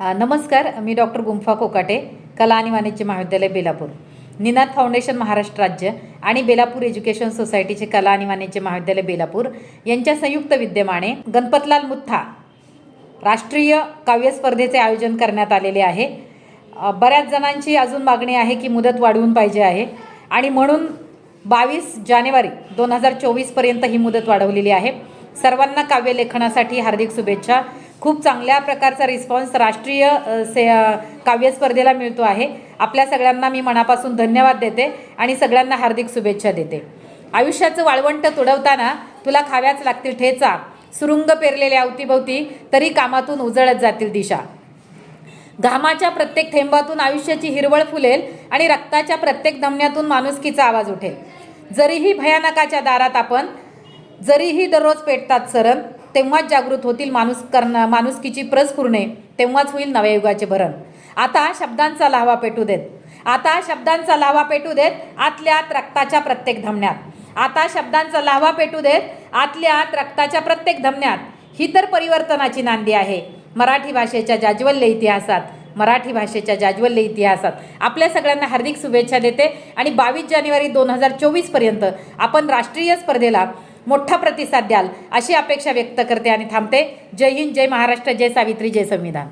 नमस्कार मी डॉक्टर गुंफा कोकाटे कला आणि वाणिज्य महाविद्यालय बेलापूर. निनाद फाउंडेशन महाराष्ट्र राज्य आणि बेलापूर एज्युकेशन सोसायटीचे कला आणि वाणिज्य महाविद्यालय बेलापूर यांच्या संयुक्त विद्यमाने गणपतलाल मुथ्था राष्ट्रीय काव्य स्पर्धेचे आयोजन करण्यात आलेले आहे. बऱ्याच जणांची अजून मागणी आहे की मुदत वाढवून पाहिजे आहे आणि म्हणून बावीस जानेवारी दोन हजार चोवीसपर्यंत ही मुदत वाढवलेली आहे. सर्वांना काव्य लेखनासाठी हार्दिक शुभेच्छा. खूप चांगल्या प्रकारचा रिस्पॉन्स राष्ट्रीय से काव्यस्पर्धेला काव्य स्पर्धेला मिळतो आहे. आपल्या सगळ्यांना मी मनापासून धन्यवाद देते आणि सगळ्यांना हार्दिक शुभेच्छा देते. आयुष्याचं वाळवंट तुडवताना तुला खाव्याच लागतील ठेचा. सुरुंग पेरलेल्या अवतीभवती तरी कामातून उजळत जातील दिशा. घामाच्या प्रत्येक थेंबातून आयुष्याची हिरवळ फुलेल आणि रक्ताच्या प्रत्येक धमन्यातून माणुसकीचा आवाज उठेल. जरीही भयानकाच्या दारात आपण जरीही दररोज पेटतात सरण तेव्हाच जागृत होतील माणूस कर्ण माणुसकीची प्रस्फुरणे तेव्हाच होईल नव्या युगाचे भरण. आता शब्दांचा लावा पेटू देत. आता शब्दांचा लावा पेटू देत आतल्या रक्ताच्या प्रत्येक धमन्यात आता शब्दांचा लावा पेटू देत आतल्या आत रक्ताच्या प्रत्येक धमन्यात ही तर परिवर्तनाची नांदी आहे. मराठी भाषेच्या जाज्वल्य इतिहासात मराठी भाषेच्या जाज्वल्य इतिहासात आपल्या सगळ्यांना हार्दिक शुभेच्छा देते आणि बावीस जानेवारी दोन हजार चोवीसपर्यंत आपण राष्ट्रीय स्पर्धेला मोठा प्रतिसाद द्याल अशी अपेक्षा व्यक्त करते आणि थांबते. जय हिंद जय महाराष्ट्र जय सावित्री जय संविधान.